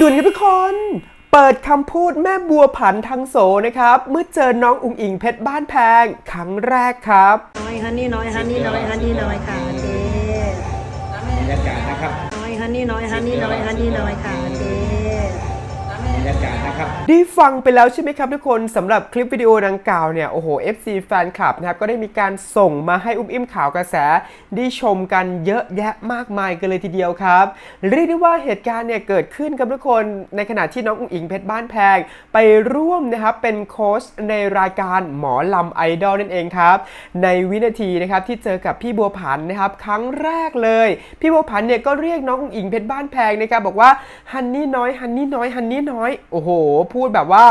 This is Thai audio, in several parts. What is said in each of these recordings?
ด่วนครับทุกคน เปิดคำพูดแม่บัวผันทางโสนะครับ เมื่อเจอน้องอุ๋งอิงเพชรบ้านแพงครั้งแรกครับ น้อยฮันนี่น้อยฮันนี่น้อยฮันนี่น้อยค่ะเจ๊บรรยากาศนะครับ น้อยฮันนี่น้อยฮันนี่น้อยฮันนี่น้อยค่ะเจ๊ บรรยากาศนะครับ ได้ฟังไปแล้วใช่ไหมครับทุกคนสำหรับคลิปวิดีโอดังกล่าวเนี่ย โอ้โห FC แฟนคลับนะครับก็ได้มีการส่งมาให้อุ้มอิ่มข่าวกระแส ได้ชมกันเยอะแยะมากมายกันเลยทีเดียวครับ เรียกได้ว่าเหตุการณ์เนี่ยเกิดขึ้นกับทุกคนในขณะที่น้องอุ้งอิงเพชรบ้านแพง ไปร่วมนะครับเป็นโค้ชในรายการหมอลำไอดอลนั่นเองครับ ในวินาทีนะครับที่เจอกับพี่บัวผันนะครับครั้งแรกเลย พี่บัวผันเนี่ยก็เรียกน้องอุ้งอิงเพชรบ้านแพงนะครับบอกว่าฮันนี่น้อยฮันนี่น้อยฮันนี่น้อยโอ้โห พูดแบบว่า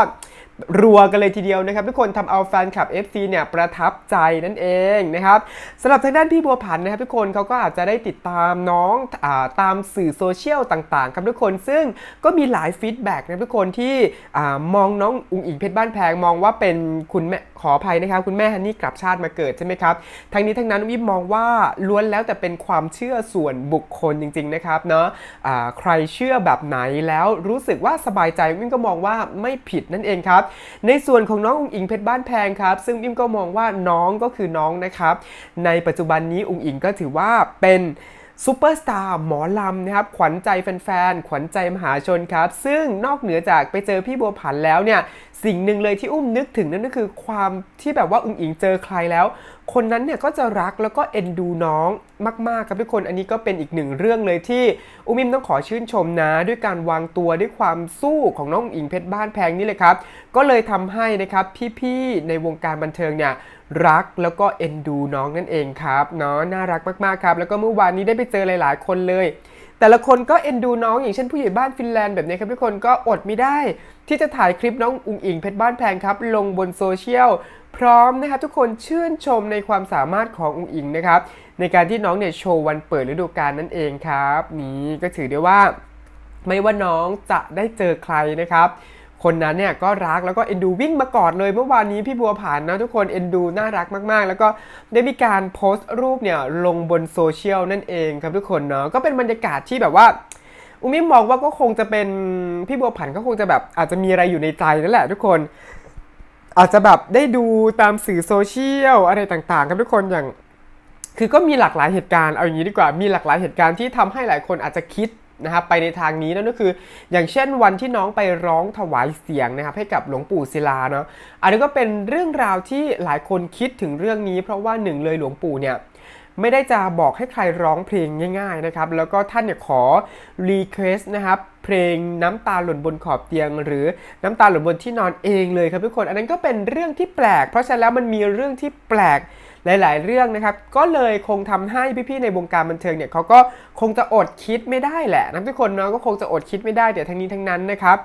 รัวกันเลยทีเดียวนะครับ ทุกคนทำเอาแฟนคลับ FC เนี่ยประทับใจนั่นเองนะครับสำหรับทางด้านพี่บัวผันนะครับ ทุกคนเขาก็อาจจะได้ติดตามน้องอาตามสื่อโซเชียลต่างๆ ครับทุกคนซึ่งก็มีหลายฟีดแบ็กนะทุกคนที่อมองน้องอุ๋งอิงเพชรบ้านแพงมองว่าเป็นคุณแม่ขออภัยนะครับ คุณแม่ฮันนี่กลับชาติมาเกิดใช่ไหมครับ ทั้งนี้ทั้งนั้นวิมมองว่าล้วนแล้วแต่เป็นความเชื่อส่วนบุคคลจริง ๆ นะครับเนาะอ่าใครเชื่อแบบไหนแล้วรู้สึกว่าสบายใจวิมก็มองว่าไม่ผิดนั่นเองครับ ในส่วนของน้องอุ๋งอิงเพชรบ้านแพงครับ ซึ่งวิมก็มองว่าน้องก็คือน้องนะครับ ในปัจจุบันนี้อุ๋งอิงก็ถือว่าเป็น ซูเปอร์สตาร์หมอลำนะครับขวัญใจแฟนๆ ขวัญใจมหาชนครับ ซึ่งนอกเหนือจากไปเจอพี่บัวผันแล้วเนี่ย สิ่งหนึ่งเลยที่อุ้มนึกถึงนั่นก็คือความที่แบบว่าอุ้งอิงเจอใครแล้ว คนนั้นเนี่ยก็จะรักแล้วก็เอ็นดูน้องมากๆครับทุกคนอันนี้ก็เป็นอีกหนึ่งเรื่องเลยที่อุ้มิมต้องขอชื่นชมนะ ด้วยการวางตัวด้วยความสู้ของน้องอิงเพชรบ้านแพงนี่เลยครับ ก็เลยทำให้นะครับพี่ๆในวงการบันเทิงเนี่ยรักแล้วก็เอ็นดูน้องนั่นเองครับเนาะน่ารักมากๆครับ แล้วก็เมื่อวานนี้ได้ไปเจอหลาย ๆ คนเลยแต่ละคนก็เอ็นดูน้องอย่างเช่นผู้ใหญ่บ้านฟินแลนด์แบบนี้ครับทุกคนก็อดไม่ได้ ที่จะถ่ายคลิปน้องอุงอิงเพชรบ้านแพงครับ ลงบนโซเชียล พร้อมนะครับทุกคนชื่นชมในความสามารถของอุ๋งอิงนะครับในการที่น้องเนี่ยโชว์วันเปิดฤดูกาลนั่นเองครับนี้ก็ถือได้ว่า ไม่ว่าน้องจะได้เจอใครนะครับคนนั้นเนี่ยก็รักแล้วก็เอ็นดูวิ่งมากอดเลยเมื่อวานนี้พี่บัวผ่านนะทุกคนเอ็นดูน่ารักมากๆ แล้วก็ได้มีการโพสต์รูปเนี่ยลงบนโซเชียลนั่นเองครับทุกคนเนาะก็เป็นบรรยากาศที่แบบว่าอุ้มมิมมองว่าก็คงจะเป็นพี่บัวผันก็คงจะแบบอาจจะมีอะไรอยู่ในใจนั่นแหละทุกคน อาจจะแบบได้ดูตามสื่อโซเชียลอะไรต่างๆครับทุกคนอย่างคือก็มีหลากหลายเหตุการณ์เอาอย่างนี้ดีกว่ามีหลากหลายเหตุการณ์ที่ทำให้หลายคนอาจจะคิดนะครับไปในทางนี้นั่นก็คือ อย่างเช่นวันที่น้องไปร้องถวายเสียงนะครับให้กับหลวงปู่ศิลาเนาะอันนี้ก็เป็นเรื่องราวที่หลายคนคิดถึงเรื่องนี้ เพราะว่าหนึ่งเลยหลวงปู่เนี่ย ไม่ได้จะบอกให้ใครร้องเพลงง่ายๆนะครับ แล้วก็ท่านเนี่ยขอรีเควสนะครับเพลงน้ำตาหล่นบนขอบเตียง หรือน้ำตาหล่นบนที่นอนเองเลยครับทุกคน อันนั้นก็เป็นเรื่องที่แปลก เพราะฉะนั้นแล้วมันมีเรื่องที่แปลกหลาย ๆ เรื่องนะครับ ก็เลยคงทำให้พี่ ๆ ในวงการบันเทิงเนี่ยเขาก็คงจะอดคิดไม่ได้แหละนะทุกคนเนาะก็คงจะอดคิดไม่ได้เดี๋ยวทั้งนี้ทั้งนั้นนะครับ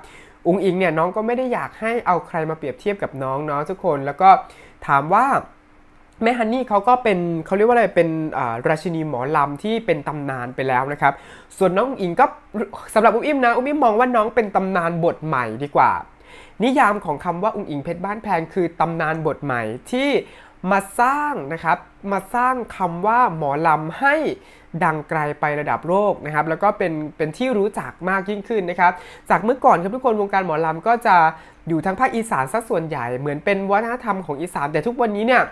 อุงอิงเนี่ยน้องก็ไม่ได้อยากให้เอาใครมาเปรียบเทียบกับน้องเนาะทุกคนแล้วก็ถามว่า แม่ฮันนี่เขาก็เป็นเขาเรียกว่าอะไรเป็นราชินีหมอลำที่เป็นตำนานไปแล้วนะครับ ส่วนน้องอิงก็สำหรับอุ้มอิมนะอุ้มอิมมองว่าน้องเป็นตำนานบทใหม่ดีกว่า นิยามของคำว่าอุ๋งอิงเพชรบ้านแพงคือตำนานบทใหม่ที่มาสร้างนะครับมาสร้างคำว่าหมอลำให้ดังไกลไประดับโลกนะครับ แล้วก็เป็นเป็นที่รู้จักมากยิ่งขึ้นนะครับ จากเมื่อก่อนครับทุกคนวงการหมอลำก็จะอยู่ทางภาคอีสานสักส่วนใหญ่เหมือนเป็นวัฒนธรรมของอีสาน แต่ทุกวันนี้เนี่ย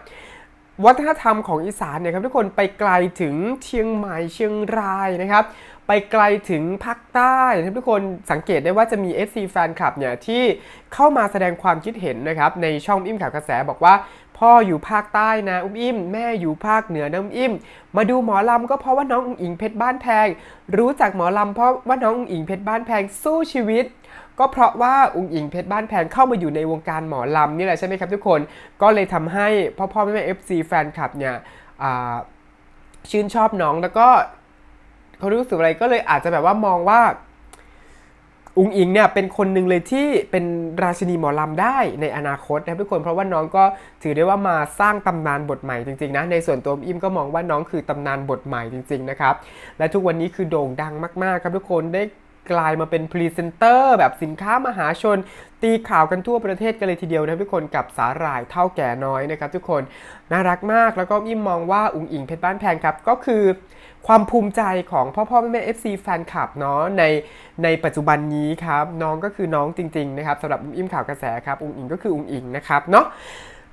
วัฒนธรรมของอีสานเนี่ยครับทุกคนไปไกลถึงเชียงใหม่เชียงรายนะครับ ไปไกลถึงภาคใต้นะครับทุกคนสังเกตได้ว่าจะมี FC แฟนคลับเนี่ยที่เข้ามาแสดงความคิดเห็นนะครับในช่องอิ่มข่าวกระแสบอกว่าพ่ออยู่ภาคใต้นะอุ้มอิ่มแม่อยู่ภาคเหนือนะอุ้มอิ่ม มาดูหมอลำก็เพราะว่าน้องอุ๋งอิงเพชรบ้านแพง รู้จักหมอลำเพราะว่าน้องอุ๋งอิงเพชรบ้านแพงสู้ชีวิต ก็เพราะว่าอุ๋งอิงเพชรบ้านแพงเข้ามาอยู่ในวงการหมอลำนี่แหละใช่ไหมครับทุกคนก็เลยทำให้พ่อพ่อแม่แม่เอฟซีแฟนคลับเนี่ยชื่นชอบน้องแล้วก็เขารู้สึกอะไรก็เลยอาจจะแบบว่ามองว่าอุงอิงเนี่ยเป็นคนหนึ่งเลยที่เป็นราชินีหมอลำได้ในอนาคตนะทุกคนเพราะว่าน้องก็ถือได้ว่ามาสร้างตำนานบทใหม่จริงๆนะในส่วนตัวอิมก็มองว่าน้องคือตำนานบทใหม่จริง ๆนะครับ และทุกวันนี้คือโด่งดังมากๆครับทุกคนได้ กลายมาเป็นพรีเซนเตอร์แบบสินค้ามหาชน ตีข่าวกันทั่วประเทศกันเลยทีเดียวนะทุกคนกับสาหร่ายเท่าแก่น้อยนะครับทุกคนน่ารักมากแล้วก็อิ่มมองว่าอุ๋งอิงเพชรบ้านแพงครับ ก็คือความภูมิใจของพ่อพ่อแม่แม่ FC แฟนคลับเนาะในในปัจจุบันนี้ครับ น้องก็คือน้องจริง ๆ นะครับสำหรับอุ้มอิ่มข่าวกระแสครับอุ๋งอิงก็คืออุ๋งอิงนะครับเนาะ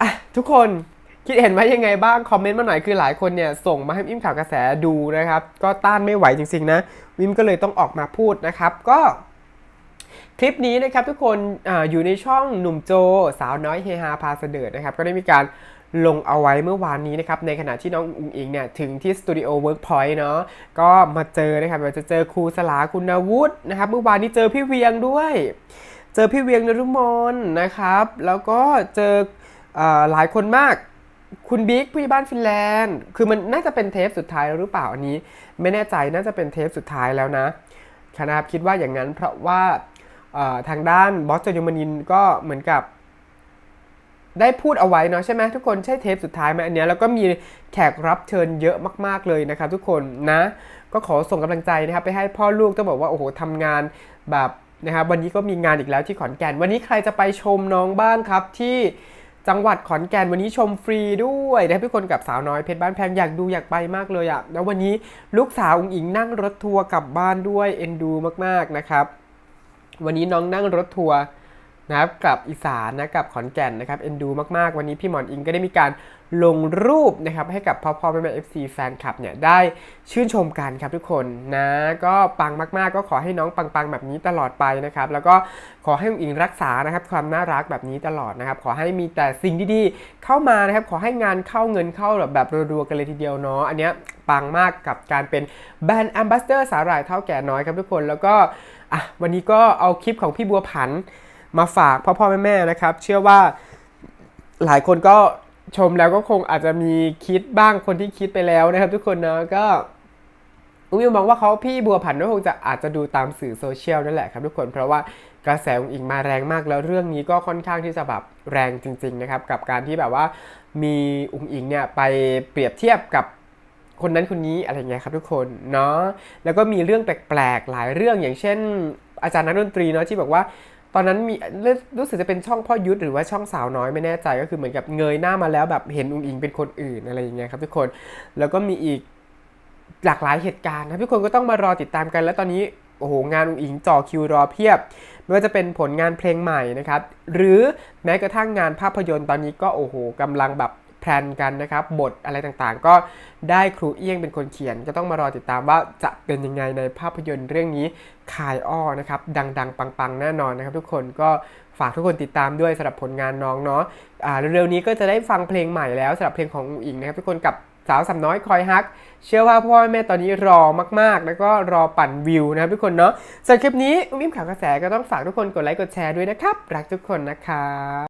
ะทุกคน คิดเห็นว่ายังไงบ้างคอมเมนต์มาหน่อยคือหลายคนเนี่ยส่งมาให้อิ่มข่าวกระแสดูนะครับ ก็ต้านไม่ไหวจริงๆนะวิมก็เลยต้องออกมาพูดนะครับ ก็คลิปนี้นะครับทุกคนออยู่ในช่องหนุ่มโจ สาวน้อยเฮฮาพาเสดิร์ดนะครับ ก็ได้มีการลงเอาไว้เมื่อวานนี้นะครับในขณะที่น้องอุงอิงเนี่ยถึงที่สตูดิโอเวิร์กพอยต์เนาะก็มาเจอนะครับเราจะเจอครูสลาคุณวุฒินะครับเมื่อวานนี้เจอพี่เวียงด้วย เจอพี่เวียงนรุมนนะครับ แล้วก็เจออหลายคนมาก คุณบิ๊กผู้ใหญ่บ้านฟินแลนด์ คือมันน่าจะเป็นเทปสุดท้ายแล้วหรือเปล่าอันนี้ ไม่แน่ใจน่าจะเป็นเทปสุดท้ายแล้วนะครับคิดว่าอย่างนั้นเพราะว่าทางด้านบอสโจยมานินก็เหมือนกับ ได้พูดเอาไว้เนาะใช่ไหมทุกคนใช่เทปสุดท้ายไหมอันเนี้ยแล้วก็มีแขกรับเชิญเยอะมากๆเลยนะครับทุกคนนะ ก็ขอส่งกำลังใจนะครับไปให้พ่อลูกต้องบอกว่าโอ้โหทำงานแบบนะครับวันนี้ก็มีงานอีกแล้วที่ขอนแก่นวันนี้ใครจะไปชมน้องบ้างครับที่ จังหวัดขอนแก่นวันนี้ชมฟรีด้วยนะพี่คนกับสาวน้อยเพชรบ้านแพงอยากดูอยากไปมากเลยอะแล้ววันนี้ลูกสาวอุ้งอิงนั่งรถทัวร์กลับบ้านด้วยเอ็นดูมากๆนะครับ วันนี้น้องนั่งรถทัวร์ นะครับกลับอีสานนะกลับขอนแก่นนะครับเอ็นดูมากๆ วันนี้พี่หมอนอิงก็ได้มีการลงรูปนะครับให้กับพ่อพ่อแม่แม่เอฟซีแฟนคลับเนี่ยได้ชื่นชมกันครับทุกคนนะก็ปังมากๆ ก็ขอให้น้องปังๆ แบบนี้ตลอดไปนะครับแล้วก็ขอให้อุ๋งอิงรักษานะครับความน่ารักแบบนี้ตลอดนะครับขอให้มีแต่สิ่งดีๆเข้ามานะครับขอให้งานเข้าเงินเข้าแบบแบบรัวๆกันเลยทีเดียวเนาะอันเนี้ยปังมากกับการเป็นแบรนด์แอมบาสเดอร์สาหร่ายเท่าแก่น้อยครับทุกคนแล้วก็อะวันนี้ก็เอาคลิปของพี่บัวผัน มาฝากพ่อพ่อแม่แม่นะครับ เชื่อว่าหลายคนก็ชมแล้วก็คงอาจจะมีคิดบ้างคนที่คิดไปแล้วนะครับ ทุกคนเนาะก็อุ้ยมองว่าเขาพี่บัวผันก็คงจะอาจจะดูตามสื่อโซเชียลนั่นแหละครับทุกคนเพราะว่ากระแสองอิงมาแรงมากแล้วเรื่องนี้ก็ค่อนข้างที่จะแบบแรงจริง ๆนะครับ กับการที่แบบว่ามีอุงอิงเนี่ยไปเปรียบเทียบกับคนนั้นคนนี้อะไรเงี้ยครับทุกคนเนาะแล้วก็มีเรื่องแปลกๆหลายเรื่องอย่างเช่น อาจารย์นักดนตรีเนาะที่บอกว่า อนนั้นมีรู้สึกจะเป็นช่องพ่อยุทธหรือว่าช่องสาวน้อยไม่แน่ใจก็คือเหมือนกับเงยหน้ามาแล้วแบบเห็นอุงอิงเป็นคนอื่นอะไรอย่างเงี้ยครับทุกคนแล้วก็มีอีกหลากหลายเหตุการณ์นะทุกคนก็ต้องมารอติดตามกัน แล้วตอนนี้โอ้โหงานอุงอิงจ่อคิวรอเพียบ ไม่ว่าจะเป็นผลงานเพลงใหม่นะครับหรือแม้กระทั่งงานภาพยนตร์ตอนนี้ก็โอ้โหกำลังแบบ ลนกันนะครับ บทอะไรต่างๆ ก็ได้ครูเอี้ยงเป็นคนเขียน ก็ต้องมารอติดตามว่าจะเป็นยังไงในภาพยนตร์เรื่องนี้คายอ้อนะครับ ดังๆ ปังๆ แน่นอนนะครับ ทุกคนก็ฝากทุกคนติดตามด้วยสำหรับผลงานน้องเนาะอ่าเร็วๆนี้ก็จะได้ฟังเพลงใหม่แล้วสำหรับเพลงของอุ๋งอิงนะครับทุกคนกับสาวสำน้อยคอยฮัก เชื่อว่าพ่อแม่ตอนนี้รอมาก ๆ แล้วก็รอปั่นวิวนะครับทุกคนเนาะส่วนคลิปนี้อุ้มอิ่มข่าวกระแสก็ต้องฝากทุกคนกดไลค์กดแชร์ด้วยนะครับ รักทุกคนนะครับ